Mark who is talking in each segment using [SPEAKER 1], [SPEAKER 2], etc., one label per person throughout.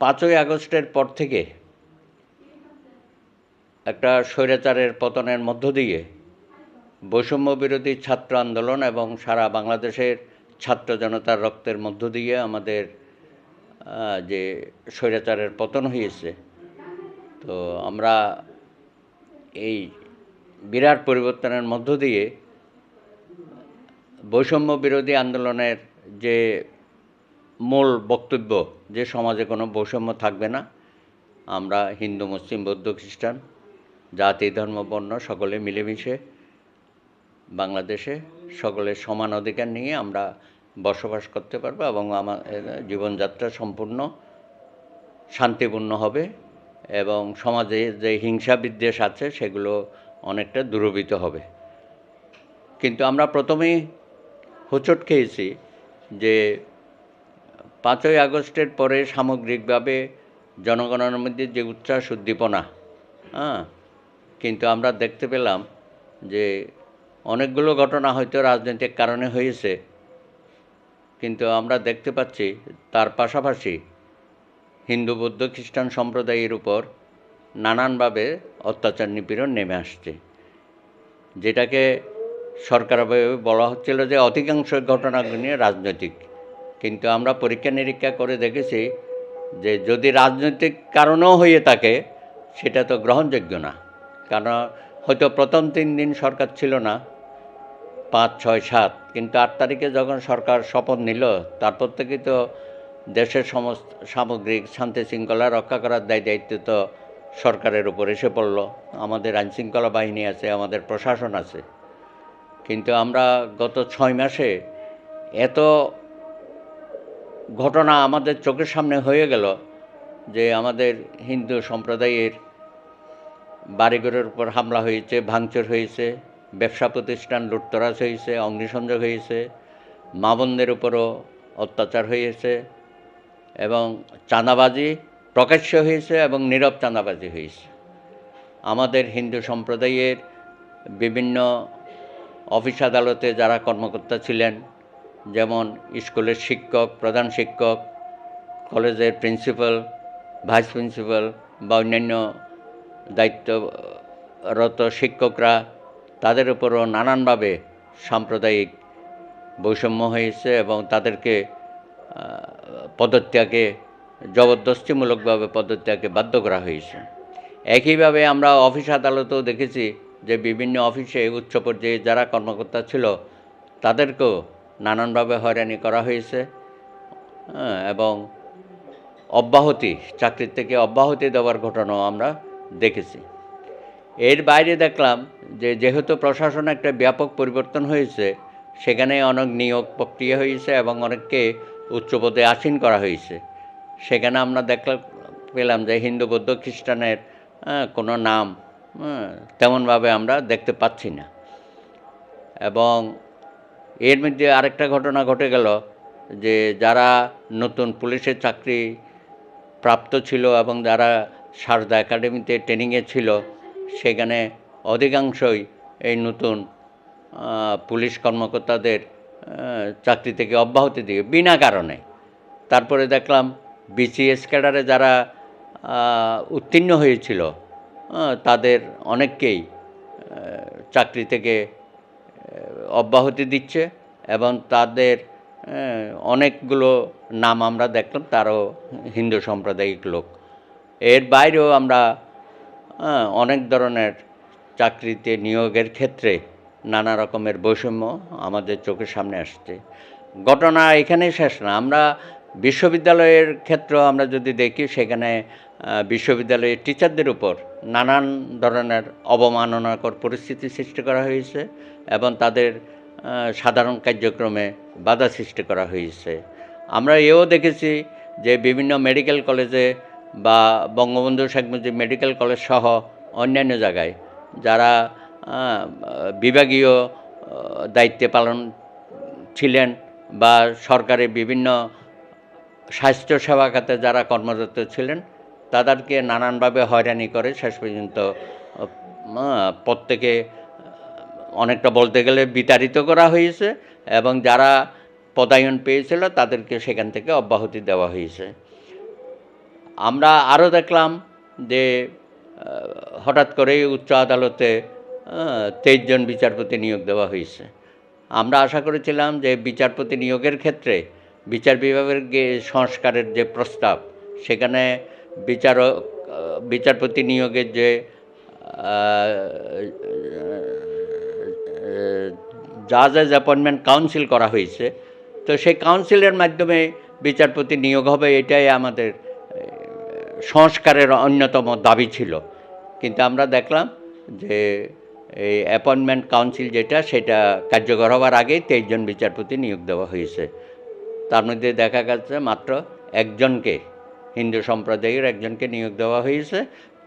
[SPEAKER 1] পাঁচই আগস্টের পর থেকে একটা স্বৈরাচারের পতনের মধ্য দিয়ে বৈষম্য বিরোধী ছাত্র আন্দোলন এবং সারা বাংলাদেশের ছাত্র জনতার রক্তের মধ্য দিয়ে আমাদের যে স্বৈরাচারের পতন হয়েছে। তো আমরা এই বিরাট পরিবর্তনের মধ্য দিয়ে বৈষম্য বিরোধী আন্দোলনের যে মূল বক্তব্য যে সমাজে কোনো বৈষম্য থাকবে না। আমরা হিন্দু, মুসলিম, বৌদ্ধ, খ্রিস্টান, জাতি, ধর্ম, বর্ণ সকলে মিলেমিশে বাংলাদেশে সকলের সমান অধিকার নিয়ে আমরা বসবাস করতে পারব এবং আমাদের জীবনযাত্রা সম্পূর্ণ শান্তিপূর্ণ হবে এবং সমাজে যে হিংসা বিদ্বেষ আছে সেগুলো অনেকটা দূরীভূত হবে। কিন্তু আমরা প্রথমেই হোঁচট খেয়েছি যে পাঁচই আগস্টের পরে সামগ্রিকভাবে জনগণের মধ্যে যে উচ্ছ্বাস, উদ্দীপনা হ্যাঁ কিন্তু আমরা দেখতে পেলাম যে অনেকগুলো ঘটনা হয়তো রাজনৈতিক কারণে হয়েছে, কিন্তু আমরা দেখতে পাচ্ছি তার পাশাপাশি হিন্দু, বৌদ্ধ, খ্রিস্টান সম্প্রদায়ের উপর নানানভাবে অত্যাচার, নিপীড়ন নেমে আসছে। যেটাকে সরকারভাবে বলা হচ্ছিল যে অধিকাংশ ঘটনাগুলো রাজনৈতিক। কিন্তু আমরা পরীক্ষা নিরীক্ষা করে দেখেছি যে যদি রাজনৈতিক কারণেও হয়ে থাকে, সেটা তো গ্রহণযোগ্য না। কারণ হয়তো প্রথম তিন দিন সরকার ছিল না, পাঁচ, ছয়, সাত, কিন্তু আট তারিখে যখন সরকার শপথ নিল, তারপর থেকে তো দেশের সমস্ত সামগ্রিক শান্তি শৃঙ্খলা রক্ষা করার দায় দায়িত্ব তো সরকারের উপর এসে পড়ল। আমাদের আইনশৃঙ্খলা বাহিনী আছে, আমাদের প্রশাসন আছে। কিন্তু আমরা গত ছয় মাসে এত ঘটনা আমাদের চোখের সামনে হয়ে গেল যে আমাদের হিন্দু সম্প্রদায়ের বাড়িঘরের উপর হামলা হয়েছে, ভাঙচুর হয়েছে, ব্যবসা প্রতিষ্ঠান লুটতরাজ হয়েছে, অগ্নিসংযোগ হয়েছে, মা বোনদের উপরও অত্যাচার হয়েছে এবং চাঁদাবাজি প্রকাশ্য হয়েছে এবং নীরব চাঁদাবাজি হয়েছে। আমাদের হিন্দু সম্প্রদায়ের বিভিন্ন অফিস আদালতে যারা কর্মকর্তা ছিলেন যেমন স্কুলের শিক্ষক, প্রধান শিক্ষক, কলেজের প্রিন্সিপাল, ভাইস প্রিন্সিপাল বা অন্যান্য দায়িত্বরত শিক্ষকরা, তাদের উপরও নানানভাবে সাম্প্রদায়িক বৈষম্য হয়েছে এবং তাদেরকে পদত্যাগে, জবরদস্তিমূলকভাবে পদত্যাগে বাধ্য করা হয়েছে। একইভাবে আমরা অফিস আদালতেও দেখেছি যে বিভিন্ন অফিসে উচ্চ পর্যায়ে যারা কর্মকর্তা ছিল, তাদেরকেও নানানভাবে হয়রানি করা হয়েছে হ্যাঁ, এবং অব্যাহতি চাকরির থেকে অব্যাহতি দেওয়ার ঘটনাও আমরা দেখেছি। এর বাইরে দেখলাম যে যেহেতু প্রশাসন একটা ব্যাপক পরিবর্তন হয়েছে সেখানে অনেক নিয়োগ প্রক্রিয়া হয়েছে এবং অনেককে উচ্চ পদে আসীন করা হয়েছে। সেখানে আমরা দেখলাম পেলাম যে হিন্দু বৌদ্ধ খ্রিস্টানের কোনো নাম হ্যাঁ, তেমনভাবে আমরা দেখতে পাচ্ছি না। এবং এর মধ্যে আরেকটা ঘটনা ঘটে গেল যে যারা নতুন পুলিশের চাকরি প্রাপ্ত ছিল এবং যারা সারদা একাডেমিতে ট্রেনিংয়ে ছিল, সেখানে অধিকাংশই এই নতুন পুলিশ কর্মকর্তাদের চাকরি থেকে অব্যাহতি দিয়ে বিনা কারণে। তারপরে দেখলাম বিসিএস ক্যাডারে যারা উত্তীর্ণ হয়েছিল তাদের অনেককেই চাকরি থেকে অব্যাহতি দিচ্ছে এবং তাদের অনেকগুলো নাম আমরা দেখলাম, তারও হিন্দু সাম্প্রদায়িক লোক। এর বাইরেও আমরা অনেক ধরনের চাকরিতে নিয়োগের ক্ষেত্রে নানা রকমের বৈষম্য আমাদের চোখের সামনে আসছে। ঘটনা এখানেই শেষ না। আমরা বিশ্ববিদ্যালয়ের ক্ষেত্র আমরা যদি দেখি, সেখানে বিশ্ববিদ্যালয়ের টিচারদের উপর নানান ধরনের অবমাননাকর পরিস্থিতি সৃষ্টি করা হয়েছে এবং তাদের সাধারণ কার্যক্রমে বাধা সৃষ্টি করা হয়েছে। আমরা এও দেখেছি যে বিভিন্ন মেডিকেল কলেজে বা বঙ্গবন্ধু শেখ মুজিব মেডিকেল কলেজ সহ অন্যান্য জায়গায় যারা বিভাগীয় দায়িত্বে পালন ছিলেন বা সরকারের বিভিন্ন স্বাস্থ্য সেবা খাতে যারা কর্মরত ছিলেন, তাদেরকে নানানভাবে হয়রানি করে। শেষ পর্যন্ত প্রত্যেকে, অনেকটা বলতে গেলে বিতাড়িত করা হয়েছে এবং যারা পদায়ন পেয়েছিল, তাদেরকে সেখান থেকে অব্যাহতি দেওয়া হয়েছে। আমরা আরও দেখলাম যে হঠাৎ করেই উচ্চ আদালতে তেইশ জন বিচারপতি নিয়োগ দেওয়া হয়েছে। আমরা আশা করেছিলাম যে বিচারপতি নিয়োগের ক্ষেত্রে বিচার বিভাগের সংস্কারের যে প্রস্তাব, সেখানে বিচারক বিচারপতি নিয়োগের যে জাজেস অ্যাপয়েন্টমেন্ট কাউন্সিল করা হয়েছে, তো সেই কাউন্সিলের মাধ্যমে বিচারপতি নিয়োগ হবে, এটাই আমাদের সংস্কারের অন্যতম দাবি ছিল। কিন্তু আমরা দেখলাম যে, এই অ্যাপয়েন্টমেন্ট কাউন্সিল যেটা, সেটা কার্যকর হওয়ার আগেই তেইশজন বিচারপতি নিয়োগ দেওয়া হয়েছে। তার মধ্যে দেখা গেছে মাত্র একজনকে, হিন্দু সম্প্রদায়ের একজনকে নিয়োগ দেওয়া হয়েছে।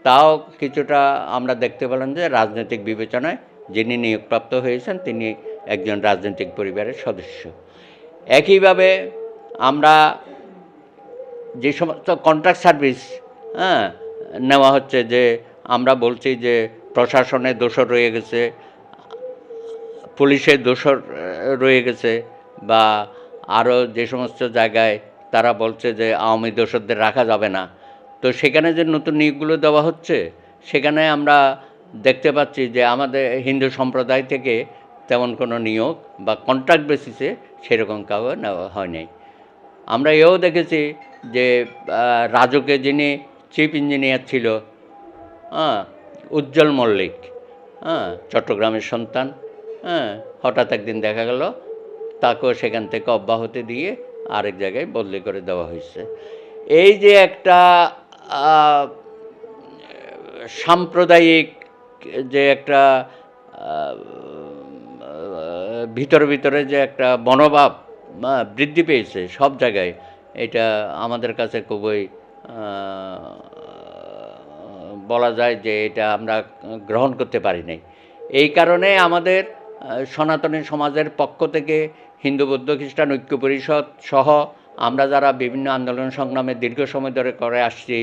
[SPEAKER 1] তাও কিছুটা আমরা দেখতে পেলাম যে রাজনৈতিক বিবেচনায় যিনি নিয়োগপ্রাপ্ত হয়েছেন তিনি একজন রাজনৈতিক পরিবারের সদস্য। একইভাবে আমরা যে সমস্ত কন্ট্রাক্ট সার্ভিস হ্যাঁ নেওয়া হচ্ছে যে আমরা বলছি যে প্রশাসনে দোষর রয়ে গেছে পুলিশের দোষর রয়ে গেছে বা আরও যে সমস্ত জায়গায় তারা বলছে যে আওয়ামী দোষরদের রাখা যাবে না। তো সেখানে যে নতুন নিয়োগগুলো দেওয়া হচ্ছে, সেখানে আমরা দেখতে পাচ্ছি যে আমাদের হিন্দু সম্প্রদায় থেকে তেমন কোনো নিয়োগ বা কন্ট্রাক্ট বেসিসে সেরকম কাউ নেওয়া হয় নাই আমরা এও দেখেছি যে রাজুকে যিনি চিফ ইঞ্জিনিয়ার ছিল হ্যাঁ উজ্জ্বল মল্লিক হ্যাঁ চট্টগ্রামের সন্তান হ্যাঁ হঠাৎ একদিন দেখা গেল তাকেও সেখান থেকে অব্যাহতি দিয়ে আরেক জায়গায় বদলি করে দেওয়া হয়েছে। এই যে একটা সাম্প্রদায়িক যে একটা ভিতরে ভিতরে যে একটা মনোভাব বৃদ্ধি পেয়েছে সব জায়গায়, এটা আমাদের কাছে খুবই বলা যায় যে এটা আমরা গ্রহণ করতে পারি নাই। এই কারণে আমাদের সনাতনী সমাজের পক্ষ থেকে হিন্দু, বৌদ্ধ, খ্রিস্টান ঐক্য পরিষদ সহ আমরা যারা বিভিন্ন আন্দোলন সংগ্রামে দীর্ঘ সময় ধরে করে আসছি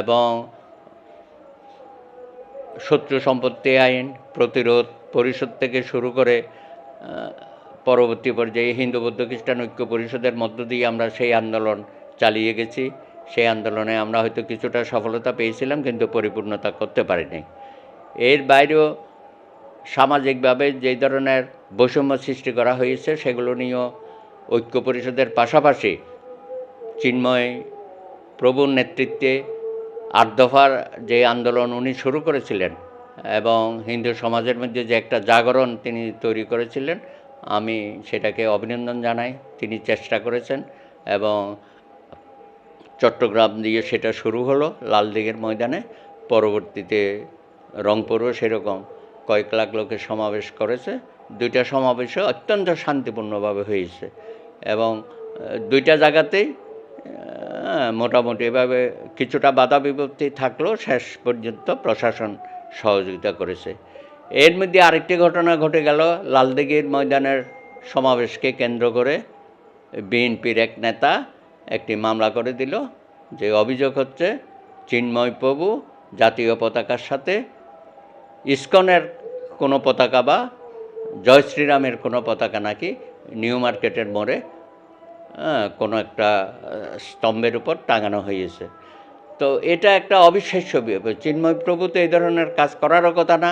[SPEAKER 1] এবং শত্রু সম্পত্তি আইন প্রতিরোধ পরিষদ থেকে শুরু করে পরবর্তী পর্যায়ে হিন্দু, বৌদ্ধ, খ্রিস্টান ঐক্য পরিষদের মধ্য দিয়ে আমরা সেই আন্দোলন চালিয়ে গেছি। সেই আন্দোলনে আমরা হয়তো কিছুটা সফলতা পেয়েছিলাম কিন্তু পরিপূর্ণতা করতে পারিনি। এর বাইরেও সামাজিকভাবে যে ধরনের বৈষম্য সৃষ্টি করা হয়েছে, সেগুলো নিয়েও ঐক্য পরিষদের পাশাপাশি চিন্ময় প্রভুর নেতৃত্বে আট দফার যে আন্দোলন উনি শুরু করেছিলেন এবং হিন্দু সমাজের মধ্যে যে একটা জাগরণ তিনি তৈরি করেছিলেন, আমি সেটাকে অভিনন্দন জানাই। তিনি চেষ্টা করেছেন এবং চট্টগ্রাম দিয়ে সেটা শুরু হলো, লালদিঘের ময়দানে। পরবর্তীতে রংপুরও সেরকম কয়েক লাখ লোকের সমাবেশ করেছে। দুইটা সমাবেশে অত্যন্ত শান্তিপূর্ণভাবে হয়েছে এবং দুইটা জায়গাতেই মোটামুটি এভাবে কিছুটা বাধা বিপত্তি থাকলেও শেষ পর্যন্ত প্রশাসন সহযোগিতা করেছে। এর মধ্যে আরেকটি ঘটনা ঘটে গেল, লালদিঘির ময়দানের সমাবেশকে কেন্দ্র করে বিএনপির এক নেতা একটি মামলা করে দিল, যে অভিযোগ হচ্ছে, চিন্ময় প্রভু জাতীয় পতাকার সাথে ইসকনের কোনো পতাকা বা জয় শ্রীরামের কোনো পতাকা নাকি নিউ মার্কেটের মোড়ে কোনো একটা স্তম্ভের উপর টাঙানো হয়েছে। তো এটা একটা অবিশ্বাস্য চিন্ময় প্রভু তো এই ধরনের কাজ করারও কথা না।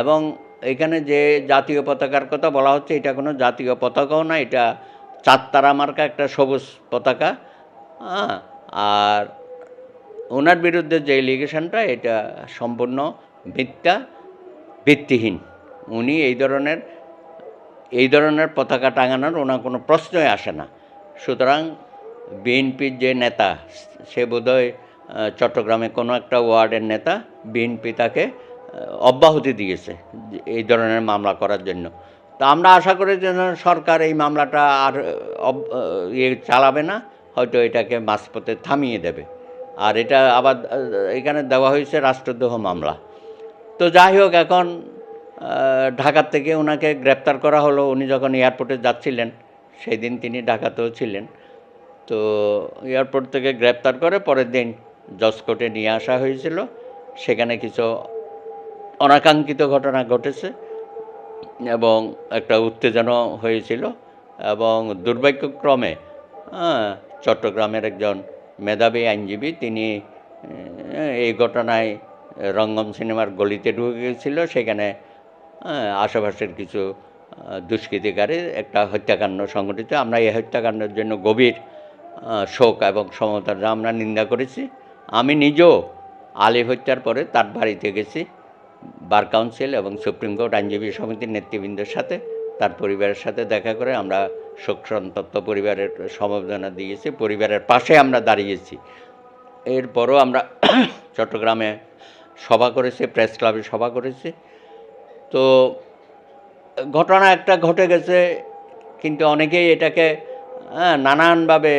[SPEAKER 1] এবং এখানে যে জাতীয় পতাকার কথা বলা হচ্ছে, এটা কোনো জাতীয় পতাকাও না, এটা চারতারা মার্কা একটা সবুজ পতাকা। হ্যাঁ আর ওনার বিরুদ্ধে যে এলিগেশনটা, এটা সম্পূর্ণ মিথ্যা ভিত্তিহীন। উনি এই ধরনের এই ধরনের পতাকা টাঙানোর ওনার কোনো প্রশ্নই আসে না। সুতরাং বিএনপির যে নেতা, সে বোধহয় চট্টগ্রামে কোনো একটা ওয়ার্ডের নেতা বিএনপি তাকে অব্যাহতি দিয়েছে এই ধরনের মামলা করার জন্য। তা আমরা আশা করি যে সরকার এই মামলাটা আর ইয়ে চালাবে না, হয়তো এটাকে মাঝপথে থামিয়ে দেবে। আর এটা আবার এখানে দেওয়া হয়েছে রাষ্ট্রদ্রোহ মামলা। তো যাই হোক এখন ঢাকার থেকে ওনাকে গ্রেপ্তার করা হলো। উনি যখন এয়ারপোর্টে যাচ্ছিলেন সেই দিন তিনি ঢাকাতেও ছিলেন। তো এয়ারপোর্ট থেকে গ্রেপ্তার করে পরের দিন জজ কোর্টে নিয়ে আসা হয়েছিল। সেখানে কিছু অনাকাঙ্ক্ষিত ঘটনা ঘটেছে এবং একটা উত্তেজনা হয়েছিল এবং দুর্ভাগ্যক্রমে হ্যাঁ, চট্টগ্রামের একজন মেধাবী আইনজীবী তিনি এই ঘটনায় রঙ্গম সিনেমার গলিতে ঢুকে গিয়েছিল, সেখানে আশেপাশের কিছু দুষ্কৃতিকারী একটা হত্যাকাণ্ড সংঘটিত। আমরা এই হত্যাকাণ্ডের জন্য গভীর শোক এবং সমতার আমরা নিন্দা করেছি। আমি নিজেও আলী হত্যার পরে তার বাড়িতে গেছি, বার কাউন্সিল এবং সুপ্রিম কোর্ট আইনজীবী সমিতির নেতৃবৃন্দের সাথে, তার পরিবারের সাথে দেখা করে আমরা শোক সন্তপ্ত পরিবারের সমবেদনা দিয়েছি, পরিবারের পাশে আমরা দাঁড়িয়েছি। এরপরও আমরা চট্টগ্রামে সভা করেছে প্রেস ক্লাবে সভা করেছে। তো ঘটনা একটা ঘটে গেছে কিন্তু অনেকেই এটাকে হ্যাঁ, নানানভাবে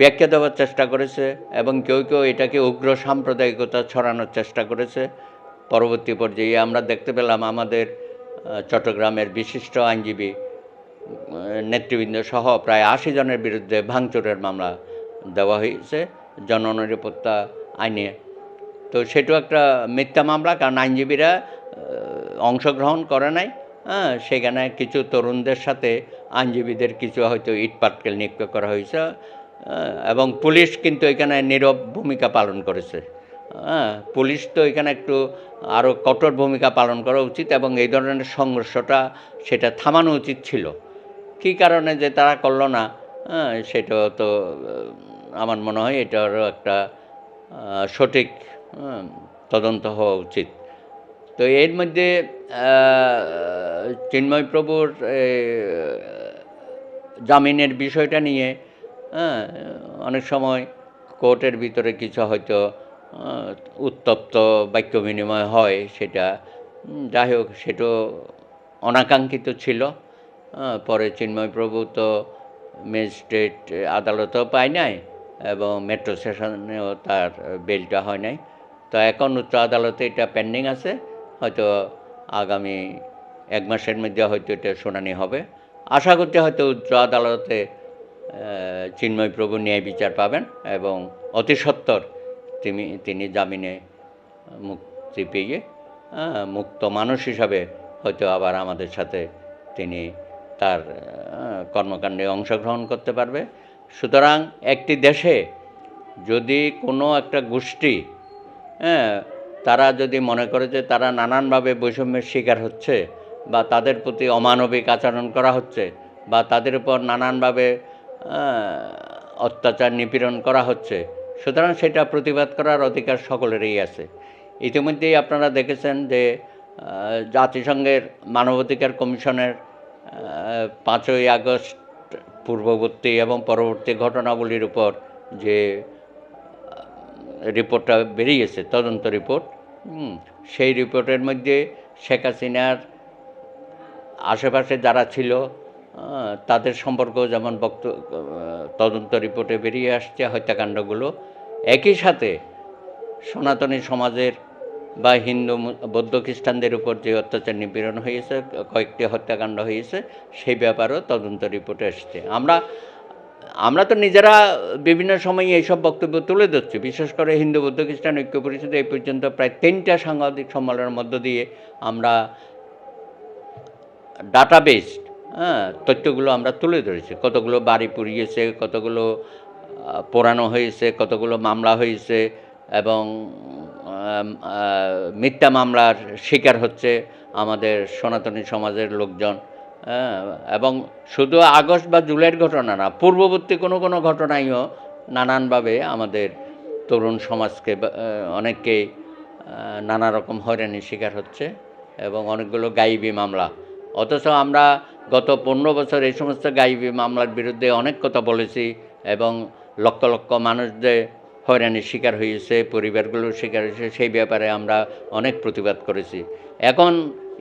[SPEAKER 1] ব্যাখ্যা দেওয়ার চেষ্টা করেছে এবং কেউ কেউ এটাকে উগ্র সাম্প্রদায়িকতা ছড়ানোর চেষ্টা করেছে। পরবর্তী পর্যায়ে আমরা দেখতে পেলাম আমাদের চট্টগ্রামের বিশিষ্ট আইনজীবী নেতৃবৃন্দ সহ প্রায় আশি জনের বিরুদ্ধে ভাঙচুরের মামলা দেওয়া হয়েছে। জননিরাপত্তা আইনে তো সেটাও একটা মিথ্যা মামলা, কারণ আইনজীবীরা অংশগ্রহণ করে নাই। হ্যাঁ সেখানে কিছু তরুণদের সাথে আইনজীবীদের কিছু হয়তো ইট পাটকেল নিক্ষেপ করা হয়েছে এবং পুলিশ কিন্তু এখানে নীরব ভূমিকা পালন করেছে। হ্যাঁ পুলিশ তো এখানে একটু আরও কঠোর ভূমিকা পালন করা উচিত এবং এই ধরনের সংঘর্ষটা সেটা থামানো উচিত ছিল। কী কারণে যে তারা করল না হ্যাঁ সেটাও তো আমার মনে হয় এটারও একটা সঠিক তদন্ত হওয়া উচিত। তো এর মধ্যে চিন্ময় প্রভুর জামিনের বিষয়টা নিয়ে হ্যাঁ, অনেক সময় কোর্টের ভিতরে কিছু হয়তো উত্তপ্ত বাক্য বিনিময় হয় সেটা। যাই হোক সেটাও অনাকাঙ্ক্ষিত ছিল। আহ, পরে চিন্ময় প্রভু তো ম্যাজিস্ট্রেট আদালতেও পায় নাই এবং মেট্রো স্টেশনেও তার বেলটা হয় নাই। তো এখন উচ্চ আদালতে এটা পেন্ডিং আছে। হয়তো আগামী এক মাসের মধ্যে হয়তো এটা শুনানি হবে। আশা করতে হয়তো উচ্চ আদালতে চিন্ময় প্রভু ন্যায় বিচার পাবেন এবং অতি সত্বর তিনি তিনি জামিনে মুক্তি পেয়ে মুক্ত মানুষ হিসাবে হয়তো আবার আমাদের সাথে তিনি তার কর্মকাণ্ডে অংশগ্রহণ করতে পারবে। সুতরাং একটি দেশে যদি কোনো একটা গোষ্ঠী হ্যাঁ তারা যদি মনে করে যে তারা নানানভাবে বৈষম্যের শিকার হচ্ছে বা তাদের প্রতি অমানবিক আচরণ করা হচ্ছে বা তাদের উপর নানানভাবে অত্যাচার নিপীড়ন করা হচ্ছে, সুতরাং সেটা প্রতিবাদ করার অধিকার সকলেরই আছে। ইতিমধ্যেই আপনারা দেখেছেন যে জাতিসংঘের মানবাধিকার কমিশনের পাঁচই আগস্ট পূর্ববর্তী এবং পরবর্তী ঘটনাবলীর উপর যে রিপোর্টটা বেরিয়েছে, তদন্ত রিপোর্ট সেই রিপোর্টের মধ্যে শেখ হাসিনার আশেপাশে যারা ছিল তাদের সম্পর্ক যেমন বক্ত তদন্ত রিপোর্টে বেরিয়ে আসছে, হত্যাকাণ্ডগুলো। একই সাথে সনাতনী সমাজের বা হিন্দু বৌদ্ধ খ্রিস্টানদের উপর যে অত্যাচার নিপীড়ন হয়েছে, কয়েকটি হত্যাকাণ্ড হয়েছে, সেই ব্যাপারেও তদন্ত রিপোর্টে এসছে। আমরা আমরা তো নিজেরা বিভিন্ন সময় এইসব বক্তব্য তুলে ধরছি। বিশেষ করে হিন্দু বৌদ্ধ খ্রিস্টান ঐক্য পরিষদে এই পর্যন্ত প্রায় তিনটা সাংবাদিক সম্মেলনের মধ্য দিয়ে আমরা ডাটাবেস হ্যাঁ তথ্যগুলো আমরা তুলে ধরেছি। কতগুলো বাড়ি পুড়িয়েছে, কতগুলো পোড়ানো হয়েছে, কতগুলো মামলা হয়েছে এবং মিথ্যা মামলার শিকার হচ্ছে আমাদের সনাতনী সমাজের লোকজন। এবং শুধু আগস্ট বা জুলাইয়ের ঘটনা না, পূর্ববর্তী কোনো কোনো ঘটনাইও নানানভাবে আমাদের তরুণ সমাজকে অনেককেই নানা রকম হয়রানির শিকার হচ্ছে এবং অনেকগুলো গাইবি মামলা। অথচ আমরা গত পনেরো বছর এই সমস্ত গাইবি মামলার বিরুদ্ধে অনেক কথা বলেছি এবং লক্ষ লক্ষ মানুষদের হয়রানির শিকার হয়েছে, পরিবারগুলোর শিকার হয়েছে, সেই ব্যাপারে আমরা অনেক প্রতিবাদ করেছি। এখন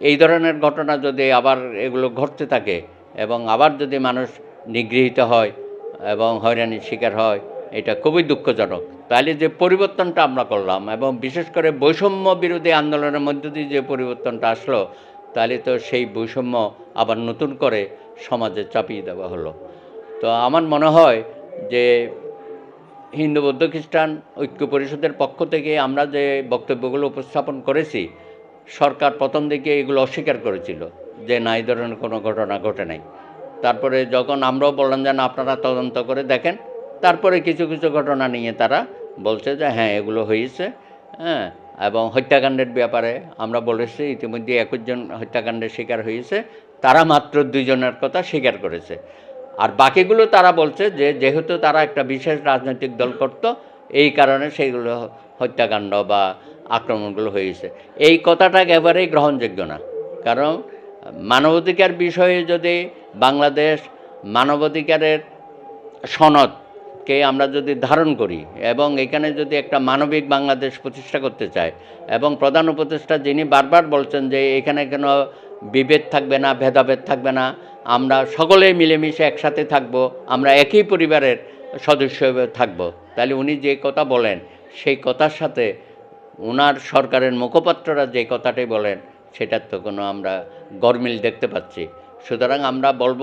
[SPEAKER 1] এই ধরনের ঘটনা যদি আবার এগুলো ঘটতে থাকে এবং আবার যদি মানুষ নিগৃহীত হয় এবং হয়রানির শিকার হয়, এটা খুবই দুঃখজনক। তাহলে যে পরিবর্তনটা আমরা করলাম এবং বিশেষ করে বৈষম্য বিরোধী আন্দোলনের মধ্য দিয়ে যে পরিবর্তনটা আসলো, তাহলে তো সেই বৈষম্য আবার নতুন করে সমাজে চাপিয়ে দেওয়া হলো। তো আমার মনে হয় যে হিন্দু বৌদ্ধ খ্রিস্টান ঐক্য পরিষদের পক্ষ থেকে আমরা যে বক্তব্যগুলো উপস্থাপন করেছি সরকার প্রথম দিকে এগুলো অস্বীকার করেছিল যে না, এই ধরনের কোনো ঘটনা ঘটে নাই। তারপরে যখন আমরাও বললাম যে না, আপনারা তদন্ত করে দেখেন। তারপরে কিছু কিছু ঘটনা নিয়ে তারা বলছে যে হ্যাঁ এগুলো হয়েছে হ্যাঁ এবং হত্যাকাণ্ডের ব্যাপারে আমরা বলেছি, ইতিমধ্যে একুশ জন হত্যাকাণ্ডের শিকার হয়েছে, তারা মাত্র দুইজনের কথা স্বীকার করেছে। আর বাকিগুলো তারা বলছে যে, যেহেতু তারা একটা বিশেষ রাজনৈতিক দল করত, এই কারণে সেইগুলো হত্যাকাণ্ড বা আক্রমণগুলো হয়েছে। এই কথাটা একেবারেই গ্রহণযোগ্য না। কারণ মানবাধিকার বিষয়ে যদি বাংলাদেশ মানবাধিকারের সনদকে আমরা যদি ধারণ করি এবং এখানে যদি একটা মানবিক বাংলাদেশ প্রতিষ্ঠা করতে চাই এবং প্রধান উপদেষ্টা যিনি বারবার বলছেন যে এখানে কোনো বিভেদ থাকবে না, ভেদাভেদ থাকবে না, আমরা সকলে মিলেমিশে একসাথে থাকব, আমরা একই পরিবারের সদস্য থাকব। তাহলে উনি যে কথা বলেন, সেই কথার সাথে ওনার সরকারের মুখপাত্ররা যে কথাটাই বলেন, সেটার তো কোনো আমরা গরমিল দেখতে পাচ্ছি। সুতরাং আমরা বলব,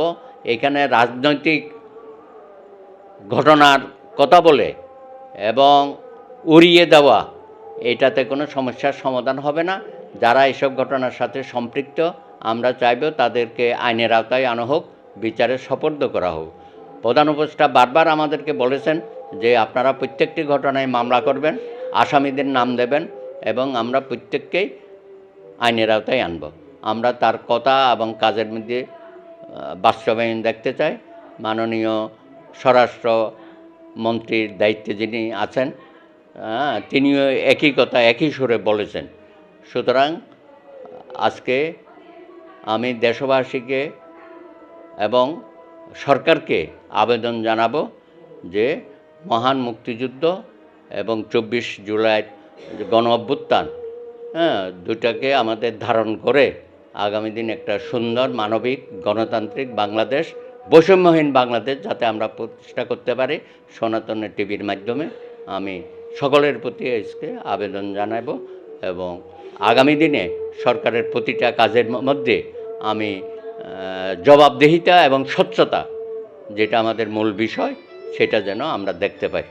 [SPEAKER 1] এখানে রাজনৈতিক ঘটনার কথা বলে এবং উড়িয়ে দেওয়া, এটাতে কোনো সমস্যার সমাধান হবে না। যারা এসব ঘটনার সাথে সম্পৃক্ত, আমরা চাইব তাদেরকে আইনের আওতায় আনা হোক, বিচারে সপর্দ করা হোক। প্রধান উপদেষ্টা বারবার আমাদেরকে বলেছেন যে আপনারা প্রত্যেকটি ঘটনায় মামলা করবেন আসামিদের নাম দেবেন এবং আমরা প্রত্যেককেই আইনের আওতায় আনব। আমরা তার কথা এবং কাজের মধ্যে বাস্তবায়ন দেখতে চাই। মাননীয় স্বরাষ্ট্র মন্ত্রীর দায়িত্বে যিনি আছেন তিনিও একই কথা, একই সুরে বলেছেন। সুতরাং আজকে আমি দেশবাসীকে এবং সরকারকে আবেদন জানাব যে মহান মুক্তিযুদ্ধ এবং চব্বিশ জুলাই গণ অভ্যুত্থান হ্যাঁ দুটাকে আমাদের ধারণ করে আগামী দিন একটা সুন্দর মানবিক গণতান্ত্রিক বাংলাদেশ, বৈষম্যহীন বাংলাদেশ যাতে আমরা প্রতিষ্ঠা করতে পারি। সনাতনের টিভির মাধ্যমে আমি সকলের প্রতি আজকে আবেদন জানাব এবং আগামী দিনে সরকারের প্রতিটা কাজের মধ্যে আমি জবাবদিহিতা এবং স্বচ্ছতা যেটা আমাদের মূল বিষয় সেটা যেন আমরা দেখতে পাই।